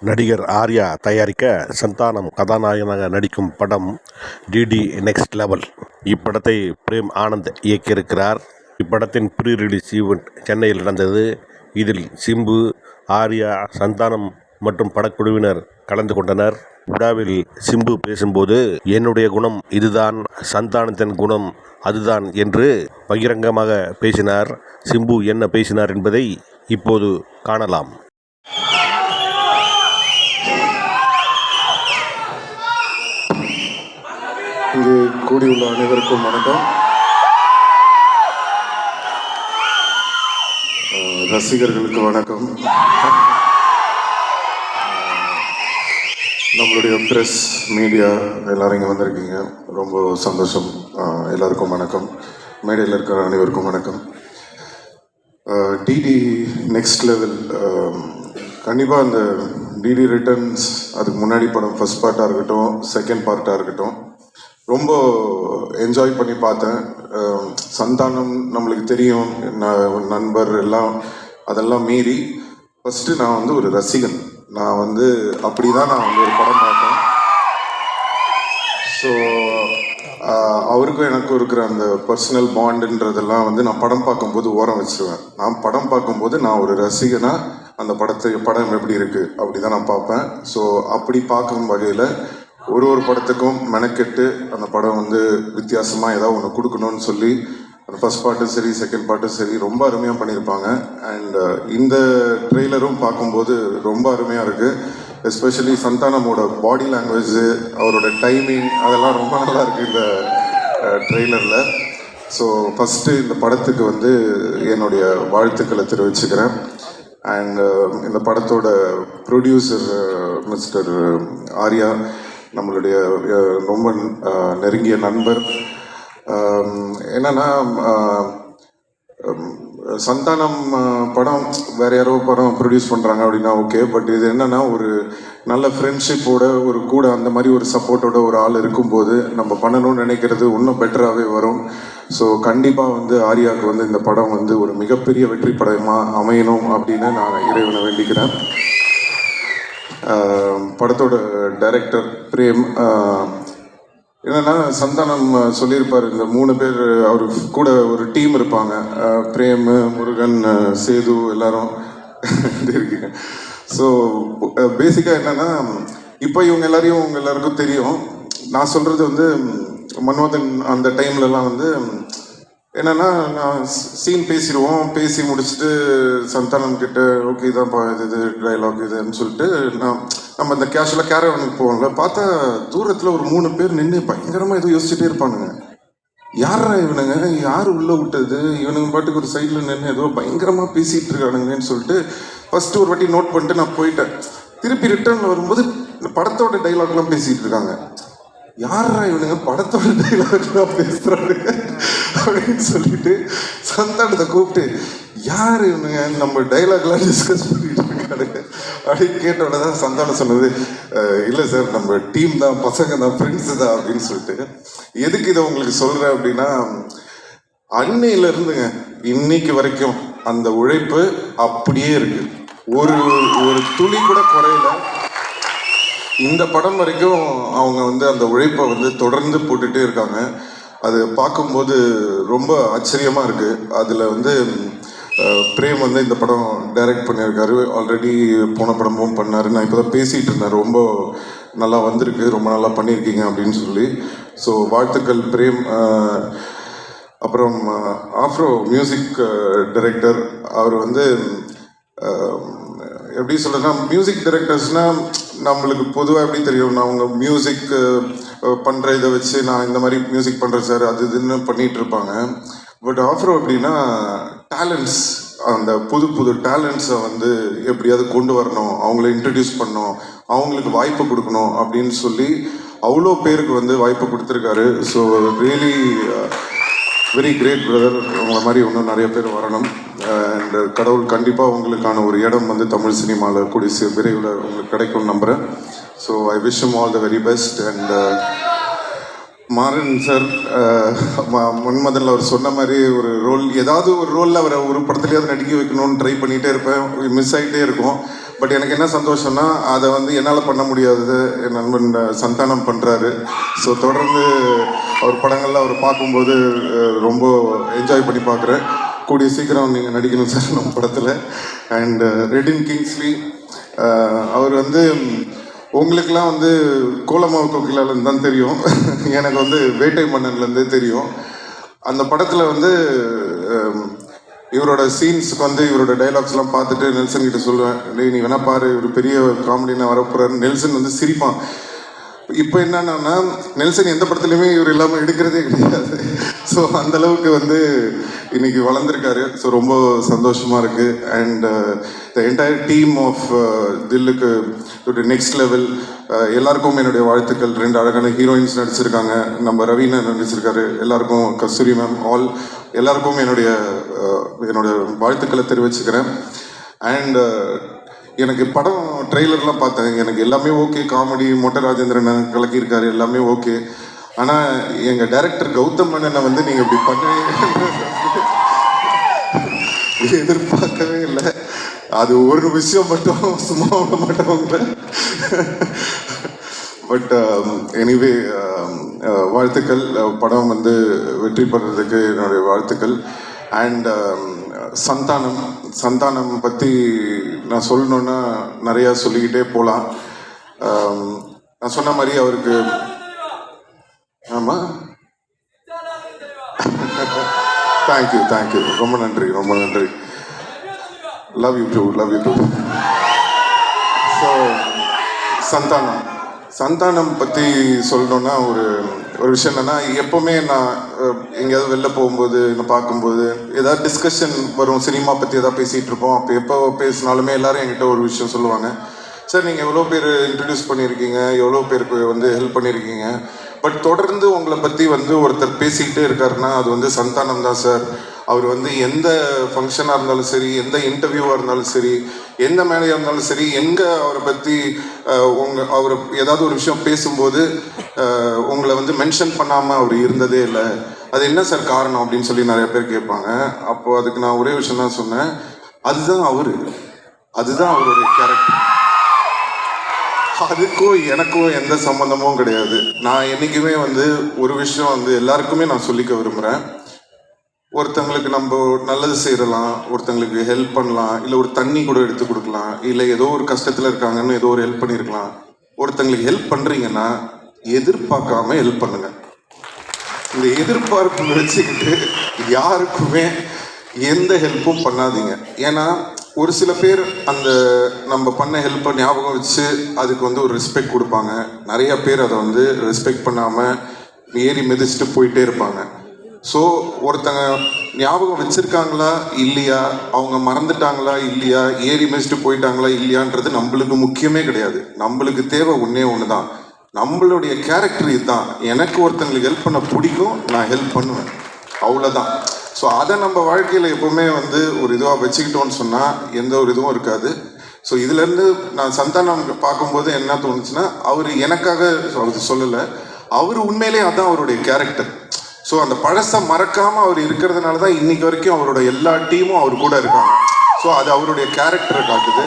நடிகர் ஆர்யா தயாரிக்க சந்தானம் கதாநாயகனாக நடிக்கும் படம் டிடி நெக்ஸ்ட் லெவல் இப்படத்தை பிரேம் ஆனந்த் இயக்கியிருக்கிறார். இப்படத்தின் ப்ரீ ரிலீஸ் ஈவெண்ட் சென்னையில் நடந்தது. இதில் சிம்பு ஆர்யா சந்தானம் மற்றும் படக்குழுவினர் கலந்து கொண்டனர். விழாவில் சிம்பு பேசும்போது என்னுடைய குணம் இதுதான் சந்தானத்தின் குணம் அதுதான் என்று பகிரங்கமாக பேசினார். சிம்பு என்ன பேசினார் என்பதை இப்போது காணலாம். இது கூடியுள்ள அனைவருக்கும் வணக்கம். ரசிகர்களுக்கு வணக்கம். நம்மளுடைய ப்ரெஸ் மீடியா எல்லாரும் இங்கே வந்திருக்கீங்க. ரொம்ப சந்தோஷம். எல்லாருக்கும் வணக்கம். மேடையில் இருக்கிற அனைவருக்கும் வணக்கம். டிடி நெக்ஸ்ட் லெவல் கண்டிப்பாக அந்த டிடி ரிட்டர்ன்ஸ் அதுக்கு முன்னாடி படம் ஃபர்ஸ்ட் பார்ட்டாக இருக்கட்டும் செகண்ட் பார்ட்டாக இருக்கட்டும் ரொம்ப என்ஜாய் பண்ணி பார்த்தேன். சந்தானம் நம்மளுக்கு தெரியும். ந- நண்பர் எல்லாம் அதெல்லாம் மீறி ஃபஸ்ட்டு நான் வந்து ஒரு ரசிகன். நான் வந்து அப்படி தான் நான் வந்து ஒரு படம் பார்த்தேன். ஸோ அவருக்கும் எனக்கும் இருக்கிற அந்த பர்சனல் பாண்டுன்றதெல்லாம் வந்து நான் படம் பார்க்கும்போது ஓரம் வச்சுருவேன். நான் படம் பார்க்கும்போது நான் ஒரு ரசிகனாக அந்த படத்தை படம் எப்படி இருக்குது அப்படி தான் நான் பார்ப்பேன். ஸோ அப்படி பார்க்கும் வகையில் ஒரு ஒரு படத்துக்கும் மெனக்கெட்டு அந்த படம் வந்து வித்தியாசமாக ஏதாவது ஒன்று கொடுக்கணும்னு சொல்லி அந்த ஃபர்ஸ்ட் பாட்டும் சரி செகண்ட் பாட்டும் சரி ரொம்ப அருமையாக பண்ணியிருப்பாங்க. அண்ட் uh, இந்த ட்ரெய்லரும் பார்க்கும்போது ரொம்ப அருமையாக இருக்குது எஸ்பெஷலி சந்தானமோட பாடி லாங்குவேஜ் அவரோட டைமிங் அதெல்லாம் ரொம்ப நல்லா இருக்குது இந்த ட்ரெய்லரில் ஸோ ஃபஸ்ட்டு இந்த படத்துக்கு வந்து என்னுடைய வாழ்த்துக்களை தெரிவிச்சுக்கிறேன். அண்ட் uh, இந்த படத்தோட ப்ரொடியூசர் மிஸ்டர் uh, ஆர்யா நம்மளுடைய ரொம்ப நெருங்கிய நண்பர். என்னென்னா என்னன்னா சந்தானம் படம் வேற யாரோ படம் ப்ரொடியூஸ் பண்ணுறாங்க அப்படின்னா ஓகே பட் இது என்னன்னா ஒரு நல்ல ஃப்ரெண்ட்ஷிப்போட ஒரு கூட அந்த மாதிரி ஒரு சப்போர்ட்டோட ஒரு ஆள் இருக்கும்போது நம்ம பண்ணணும்னு நினைக்கிறது இன்னும் பெட்டராகவே வரும். ஸோ கண்டிப்பாக வந்து ஆர்யாவுக்கு வந்து இந்த படம் வந்து ஒரு மிகப்பெரிய வெற்றி படமாக அமையணும் அப்படின்னு நான் இறைவனை வேண்டிக்கிறேன். படத்தோட டைரக்டர் பிரேம் என்னென்னா சந்தானம் சொல்லியிருப்பார். இந்த மூணு பேர் அவர் கூட ஒரு டீம் இருப்பாங்க. பிரேம் முருகன் சேது எல்லாரும் இருக்கீங்க ஸோ பேசிக்காக என்னென்னா இப்போ இவங்க எல்லாரையும் உங்க எல்லாருக்கும் தெரியும். நான் சொல்கிறது வந்து மன்மதன் அந்த டைம்லலாம் வந்து என்னன்னா நான் சீன் பேசிடுவோம் பேசி முடிச்சுட்டு சந்தானம் கிட்ட ஓகே இதான்ப்பா இது இது டைலாக் இதுன்னு சொல்லிட்டு நான் நம்ம இந்த கேஷுவலாக கேரவனுக்கு போவோம்ல பார்த்தா தூரத்தில் ஒரு மூணு பேர் நின்று பயங்கரமாக எதுவும் யோசிச்சுட்டே இருப்பானுங்க. யாரா இவனுங்க? யார் உள்ளே விட்டது? இவனுங்க பாட்டுக்கு ஒரு சைடில் நின்று ஏதோ பயங்கரமாக பேசிகிட்டு இருக்கானுங்கன்னு சொல்லிட்டு ஃபஸ்ட்டு ஒரு வாட்டி நோட் பண்ணிட்டு நான் போயிட்டேன். திருப்பி ரிட்டர்ன் வரும்போது இந்த படத்தோட டைலாக்லாம் பேசிகிட்டு இருக்காங்க. யாரா இவனுங்க? படத்தோட டைலாக்லாம் பேசுகிறாங்க அப்படின்னு சொல்லிட்டு சந்தானத்தை கூப்பிட்டு யார் இவனுங்க? நம்ம டைலாக்லாம் டிஸ்கஸ் பண்ணிட்டு இருக்கானுங்க அப்படின்னு கேட்ட உடனே தான் சந்தானம் சொன்னது இல்லை சார் நம்ம டீம் தான் பசங்க தான் ஃப்ரெண்ட்ஸு தான் அப்படின்னு சொல்லிட்டு. எதுக்கு இதை உங்களுக்கு சொல்கிறேன் அப்படின்னா அன்னையில இருந்துங்க இன்னைக்கு வரைக்கும் அந்த உழைப்பு அப்படியே இருக்கு. ஒரு ஒரு துளி கூட குறையல. இந்த படம் வரைக்கும் அவங்க வந்து அந்த உழைப்பை வந்து தொடர்ந்து போட்டுகிட்டே இருக்காங்க. அது பார்க்கும்போது ரொம்ப ஆச்சரியமாக இருக்குது அதில் வந்து பிரேம் வந்து இந்த படம் டைரக்ட் பண்ணியிருக்காரு. ஆல்ரெடி போன படமும் பண்ணார். நான் இப்போ தான் பேசிகிட்டு இருந்தேன். ரொம்ப நல்லா வந்திருக்கு. ரொம்ப நல்லா பண்ணியிருக்கீங்க அப்படின்னு சொல்லி. ஸோ வாழ்த்துக்கள் பிரேம். அப்புறம் ஆஃப்ரோ மியூசிக் டைரக்டர். அவர் வந்து எப்படி சொல்கிறேன்னா மியூசிக் டைரக்டர்ஸ்னால் நம்மளுக்கு பொதுவாக எப்படி தெரியும்? நான் அவங்க மியூசிக்கு பண்ணுற இதை வச்சு நான் இந்த மாதிரி மியூசிக் பண்ணுறேன் சார் அது இதுன்னு பண்ணிட்டு இருப்பாங்க. பட் ஆஃப்ரோ எப்படின்னா டேலண்ட்ஸ் அந்த புது புது டேலண்ட்ஸை வந்து எப்படியாவது கொண்டு வரணும் அவங்கள இன்ட்ரடியூஸ் பண்ணணும் அவங்களுக்கு வாய்ப்பு கொடுக்கணும் அப்படின்னு சொல்லி அவ்வளோ பேருக்கு வந்து வாய்ப்பு கொடுத்துருக்காரு. So really very great brother உங்களை மாதிரி இன்னும் நிறைய பேர் வரணும். அண்ட் கடவுள் கண்டிப்பாக உங்களுக்கான ஒரு இடம் வந்து தமிழ் சினிமாவில் கூடிய விரைவில் உங்களுக்கு கிடைக்கும்னு நம்புகிறேன் so I wish all the very best and Maran sir முன்மதில் அவர் சொன்ன மாதிரி ஒரு ரோல் ஏதாவது ஒரு ரோலில் அவரை ஒரு படத்துலையாவது நடிக்க வைக்கணும்னு ட்ரை பண்ணிகிட்டே இருப்பேன். மிஸ் ஆகிட்டே இருக்கும். பட் எனக்கு என்ன சந்தோஷம்னா அதை வந்து என்னால் பண்ண முடியாதது என் நண்பன் சந்தானம் பண்ணுறாரு ஸோ தொடர்ந்து அவர் படங்கள்லாம் அவர் பார்க்கும்போது ரொம்ப என்ஜாய் பண்ணி பார்க்குறேன். கூடிய சீக்கிரம் நீங்கள் நடிக்கணும் சார் நம்ம படத்தில். அண்டு ரெடின் கிங்ஸ்லி அவர் வந்து உங்களுக்கெல்லாம் வந்து கோலமாவு கோகிலாலேருந்து தான் தெரியும். எனக்கு வந்து வேட்டை மன்னன்லேருந்தே தெரியும். அந்த படத்தில் வந்து இவரோட சீன்ஸுக்கு வந்து இவரோட டைலாக்ஸ்லாம் பார்த்துட்டு நெல்சன் கிட்ட சொல்லுவேன் டேய் நீ வேணா பாரு இவர் பெரிய காமெடினா வரப்போறாரு. நெல்சன் வந்து சிரிப்பான். இப்போ என்னன்னா நெல்சன் எந்த படத்துலையுமே இவர் இல்லாமல் எடுக்கிறதே கிடையாது. ஸோ அந்த அளவுக்கு வந்து இன்னைக்கு வளர்ந்துருக்காரு. ஸோ ரொம்ப சந்தோஷமா இருக்கு. And the entire team of Dhilluku next level uh, எல்லாருக்கும் என்னுடைய வாழ்த்துக்கள். ரெண்டு அழகான ஹீரோயின்ஸ் நடிச்சிருக்காங்க. நம்ம ரவீனா நடிச்சிருக்காரு. எல்லாருக்கும் கஸ்தூரி மேம் ஆல் எல்லாருக்கும் என்னுடைய uh, என்னுடைய வாழ்த்துக்களை தெரிவிச்சுக்கிறேன். அண்ட் எனக்கு படம் ட்ரெய்லர்லாம் பார்த்தேன். எனக்கு எல்லாமே ஓகே. காமெடி மொட்டை ராஜேந்திரன் கலக்கியிருக்காரு எல்லாமே ஓகே. ஆனால் எங்கள் டைரக்டர் கௌதம் மேனனை வந்து நீங்கள் இப்படி பண்ணி எதிர்பார்க்கவே இல்லை. அது ஒரு விஷயம் மட்டும் சும்மா விட மாட்டவங்க பட் எனிவே வாழ்த்துக்கள். Uh, படம் வந்து வெற்றி பெறதுக்கு என்னுடைய வாழ்த்துக்கள். அண்ட் um, சந்தானம் சந்தானம் பற்றி நான் சொல்லணுன்னா நிறையா சொல்லிக்கிட்டே போகலாம் நான் சொன்ன மாதிரி அவருக்கு ஆமாம் தேங்க்யூ தேங்க்யூ ரொம்ப நன்றி ரொம்ப நன்றி. Love you too love you too so Santhanam. Santhanam பற்றி சொல்லணுன்னா ஒரு ஒரு விஷயம் என்னென்னா எப்போவுமே நான் எங்கேயாவது வெளில போகும்போது நான் பார்க்கும்போது ஏதாவது டிஸ்கஷன் வரும் சினிமா பற்றி எதாவது பேசிகிட்டு இருப்போம். அப்போ எப்போ பேசினாலுமே எல்லாரும் என்கிட்ட ஒரு விஷயம் சொல்லுவாங்க. சார் நீங்கள் எவ்வளோ பேர் இன்ட்ரடியூஸ் பண்ணியிருக்கீங்க? எவ்வளோ பேருக்கு வந்து ஹெல்ப் பண்ணியிருக்கீங்க? பட் தொடர்ந்து உங்களை பற்றி வந்து ஒருத்தர் பேசிக்கிட்டே இருக்காருன்னா அது வந்து சந்தானம் தான் சார். அவர் வந்து எந்த ஃபங்க்ஷனாக இருந்தாலும் சரி எந்த இன்டர்வியூவாக இருந்தாலும் சரி எந்த மேடையாக இருந்தாலும் சரி எங்கே அவரை பற்றி உங்கள் அவர் ஏதாவது ஒரு விஷயம் பேசும்போது உங்களை வந்து மென்ஷன் பண்ணாமல் அவர் இருந்ததே இல்லை. அது என்ன சார் காரணம் அப்படின்னு சொல்லி நிறைய பேர் கேட்பாங்க. அப்போது அதுக்கு நான் ஒரே விஷயம் தான் சொன்னேன். அதுதான் அவர். அதுதான் அவருடைய கேரக்டர் அதுக்கும் எனக்கும் எந்த சம்மந்தமும் கிடையாது. நான் என்றைக்குமே வந்து ஒரு விஷயம் வந்து எல்லாருக்குமே நான் சொல்லிக்க விரும்புகிறேன் ஒருத்தங்களுக்கு நம்ம நல்லது செய்யலாம் ஒருத்தங்களுக்கு ஹெல்ப் பண்ணலாம் இல்லை ஒரு தண்ணி கூட எடுத்து கொடுக்கலாம் இல்லை ஏதோ ஒரு கஷ்டத்தில் இருக்காங்கன்னு ஏதோ ஒரு ஹெல்ப் பண்ணியிருக்கலாம் ஒருத்தங்களுக்கு ஹெல்ப் பண்ணுறீங்கன்னா எதிர்பார்க்காம ஹெல்ப் பண்ணுங்க. இந்த எதிர்பார்ப்பு வச்சுக்கிட்டு யாருக்குமே எந்த ஹெல்ப்பும் பண்ணாதீங்க. ஏன்னா ஒரு சில பேர் அந்த நம்ம பண்ண ஹெல்ப்பை ஞாபகம் வச்சு அதுக்கு வந்து ஒரு ரெஸ்பெக்ட் கொடுப்பாங்க. நிறைய பேர் அதை வந்து ரெஸ்பெக்ட் பண்ணாமல் ஏறி மிதிச்சுட்டு போயிட்டே இருப்பாங்க. ஸோ ஒருத்தங்க ஞாபகம் வச்சுருக்காங்களா? இல்லையா? அவங்க மறந்துட்டாங்களா? இல்லையா? ஏறி மிதிச்சுட்டு போயிட்டாங்களா? இல்லையான்றது நம்மளுக்கு முக்கியமே கிடையாது. நம்மளுக்கு தேவை ஒன்றே ஒன்று தான் நம்மளுடைய கேரக்டர் இதுதான். எனக்கு ஒருத்தங்களுக்கு ஹெல்ப் பண்ண பிடிக்கும். நான் ஹெல்ப் பண்ணுவேன். அவ்வளோதான் ஸோ அதை நம்ம வாழ்க்கையில் எப்போவுமே வந்து ஒரு இதுவாக வச்சுக்கிட்டோம்னு சொன்னால் எந்த ஒரு இதுவும் இருக்காது. ஸோ இதுலேருந்து நான் சந்தானம் பார்க்கும்போது என்ன தோணுச்சுன்னா அவர் எனக்காக சொல்லலை அவர் உண்மையிலே அதான் அவருடைய கேரக்டர் ஸோ அந்த பழசை மறக்காமல் அவர் இருக்கிறதுனால தான் இன்றைக்கி வரைக்கும் அவரோட எல்லா டீமும் அவர் கூட இருக்காங்க. ஸோ அது அவருடைய கேரக்டரை காட்டுது.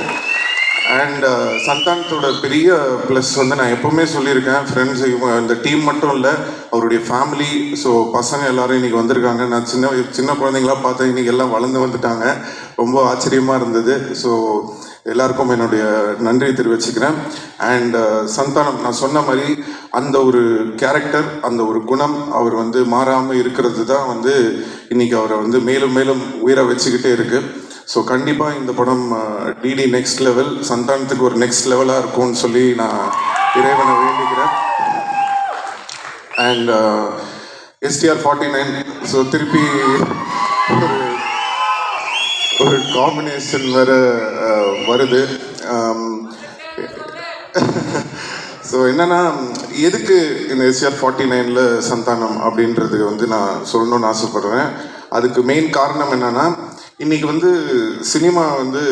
அண்ட் uh, சந்தானத்தோட பெரிய ப்ளஸ் வந்து நான் எப்போவுமே சொல்லியிருக்கேன் ஃப்ரெண்ட்ஸ் இந்த டீம் மட்டும் இல்லை அவருடைய ஃபேமிலி ஸோ பசங்க எல்லாரும் இன்றைக்கி வந்திருக்காங்க. நான் சின்ன சின்ன குழந்தைங்களாம் பார்த்தேன் இன்றைக்கி எல்லாம் வளர்ந்து வந்துட்டாங்க. ரொம்ப ஆச்சரியமாக இருந்தது. ஸோ எல்லாருக்கும் என்னுடைய நன்றியை தெரிவிச்சுக்கிறேன். அண்ட் uh, சந்தானம் நான் சொன்ன மாதிரி அந்த ஒரு கேரக்டர் அந்த ஒரு குணம் அவர் வந்து மாறாமல் இருக்கிறது தான் வந்து இன்னைக்கு அவரை வந்து மேலும் மேலும் உயிரை வச்சுக்கிட்டே இருக்கு. ஸோ கண்டிப்பாக இந்த படம் டிடி நெக்ஸ்ட் லெவல் சந்தானத்துக்கு ஒரு நெக்ஸ்ட் லெவலாக இருக்கும்னு சொல்லி நான் இறைவனை வேண்டிக்கிறேன். And STR forty nine so திருப்பி ஒரு காம்பினேஷன் வேற வருது. ஸோ என்னென்னா எதுக்கு இந்த எஸ்ஆர் ஃபார்ட்டி நைனில் சந்தானம் அப்படின்றது வந்து நான் சொல்லணும்னு ஆசைப்பட்றேன். அதுக்கு மெயின் காரணம் என்னென்னா இன்றைக்கி வந்து சினிமா வந்து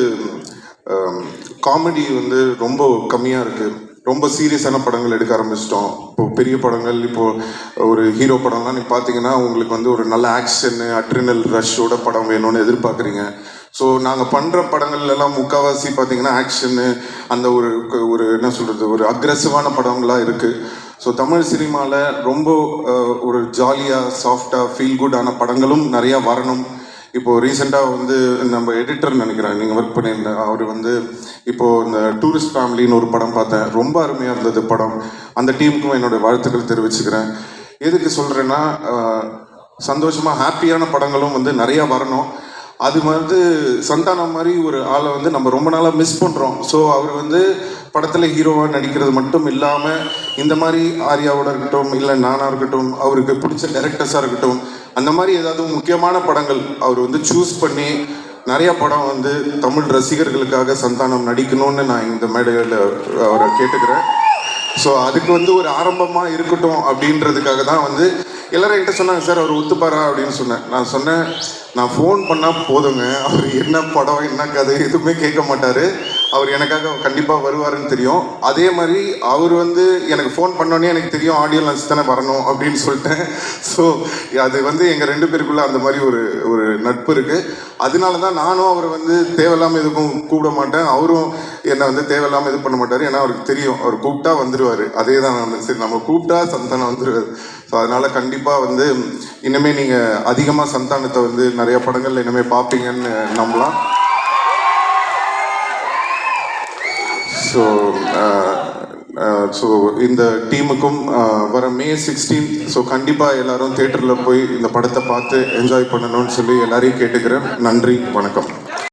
காமெடி வந்து ரொம்ப கம்மியாக இருக்குது ரொம்ப சீரியஸான படங்கள் எடுக்க ஆரம்பிச்சிட்டோம். இப்போ பெரிய படங்கள் இப்போது ஒரு ஹீரோ படம்லாம் நீ பார்த்தீங்கன்னா உங்களுக்கு வந்து ஒரு நல்ல ஆக்ஷனு அட்ரினல் ரஷ்ஷோட படம் வேணும்னு எதிர்பார்க்குறீங்க. ஸோ நாங்கள் பண்ணுற படங்கள்லாம் முக்கால்வாசி பார்த்தீங்கன்னா ஆக்ஷனு அந்த ஒரு ஒரு என்ன சொல்கிறது ஒரு அக்ரெசிவான படங்களாக இருக்குது ஸோ தமிழ் சினிமாவில் ரொம்ப ஒரு ஜாலியாக சாஃப்டாக ஃபீல் குட்டான படங்களும் நிறையா வரணும். இப்போது ரீசெண்டாக வந்து நம்ம எடிட்டர் நினைக்கிறேன். நீங்கள் ஒர்க் பண்ணியிருந்த அவர் வந்து இப்போது இந்த டூரிஸ்ட் ஃபேமிலின்னு ஒரு படம் பார்த்தேன். ரொம்ப அருமையாக இருந்தது படம். அந்த டீமுக்கும் என்னுடைய வாழ்த்துக்கள் தெரிவிச்சுக்கிறேன். எதுக்கு சொல்கிறேன்னா சந்தோஷமாக ஹாப்பியான படங்களும் வந்து நிறையா வரணும். அது வந்து சந்தானம் மாதிரி ஒரு ஆளை வந்து நம்ம ரொம்ப நாளாக மிஸ் பண்ணுறோம் ஸோ அவர் வந்து படத்தில் ஹீரோவாக நடிக்கிறது மட்டும் இல்லாமல் இந்த மாதிரி ஆர்யாவோட இருக்கட்டும் இல்லை நானாக இருக்கட்டும் அவருக்கு பிடிச்ச டேரக்டர்ஸாக இருக்கட்டும் அந்த மாதிரி ஏதாவது முக்கியமான படங்கள் அவர் வந்து சூஸ் பண்ணி நிறைய படம் வந்து தமிழ் ரசிகர்களுக்காக சந்தானம் நடிக்கணும்னு நான் இந்த மேடையில் அவரை கேட்டுக்கிறேன். ஸோ அதுக்கு வந்து ஒரு ஆரம்பமாக இருக்கட்டும் அப்படின்றதுக்காக தான் வந்து எல்லாரும் என்கிட்ட சொன்னாங்க சார் அவர் ஒத்துப்பாரா? அப்படின்னு சொன்னேன். நான் சொன்னேன் நான் ஃபோன் பண்ணால் போதுங்க. அவர் என்ன படம் என்ன கதை எதுவுமே கேட்க மாட்டார். அவர் எனக்காக கண்டிப்பாக வருவாருன்னு தெரியும். அதே மாதிரி அவர் வந்து எனக்கு ஃபோன் பண்ணோன்னே எனக்கு தெரியும் ஆடியோ லன்ச் தானே வரணும் அப்படின்னு சொல்லிட்டேன் ஸோ அது வந்து எங்கள் ரெண்டு பேருக்குள்ளே அந்த மாதிரி ஒரு ஒரு நட்பு இருக்குது அதனால தான் நானும் அவர் வந்து தேவையில்லாமல் எதுக்கும் கூப்பிட மாட்டேன். அவரும் என்னை வந்து தேவையில்லாமல் இது பண்ண மாட்டார். ஏன்னா அவருக்கு தெரியும். அவர் கூப்பிட்டா வந்துடுவார் அதே தான் நான் சரி நம்ம கூப்பிட்டா சந்தானம் வந்துடுவார் ஸோ அதனால் கண்டிப்பாக வந்து இனிமேல் நீங்கள் அதிகமாக சந்தானத்தை வந்து நிறைய படங்கள்ல இனிமேல் பார்ப்பீங்கன்னு நம்பலாம். ஸோ ஸோ uh, uh, இந்த டீமுக்கும் uh, வர மே சிக்ஸ்டீன் ஸோ கண்டிப்பாக எல்லாரும் தேட்டரில் போய் இந்த படத்தை பார்த்து என்ஜாய் பண்ணணும்னு சொல்லி எல்லாரையும் கேட்டுக்கிறேன். நன்றி வணக்கம்.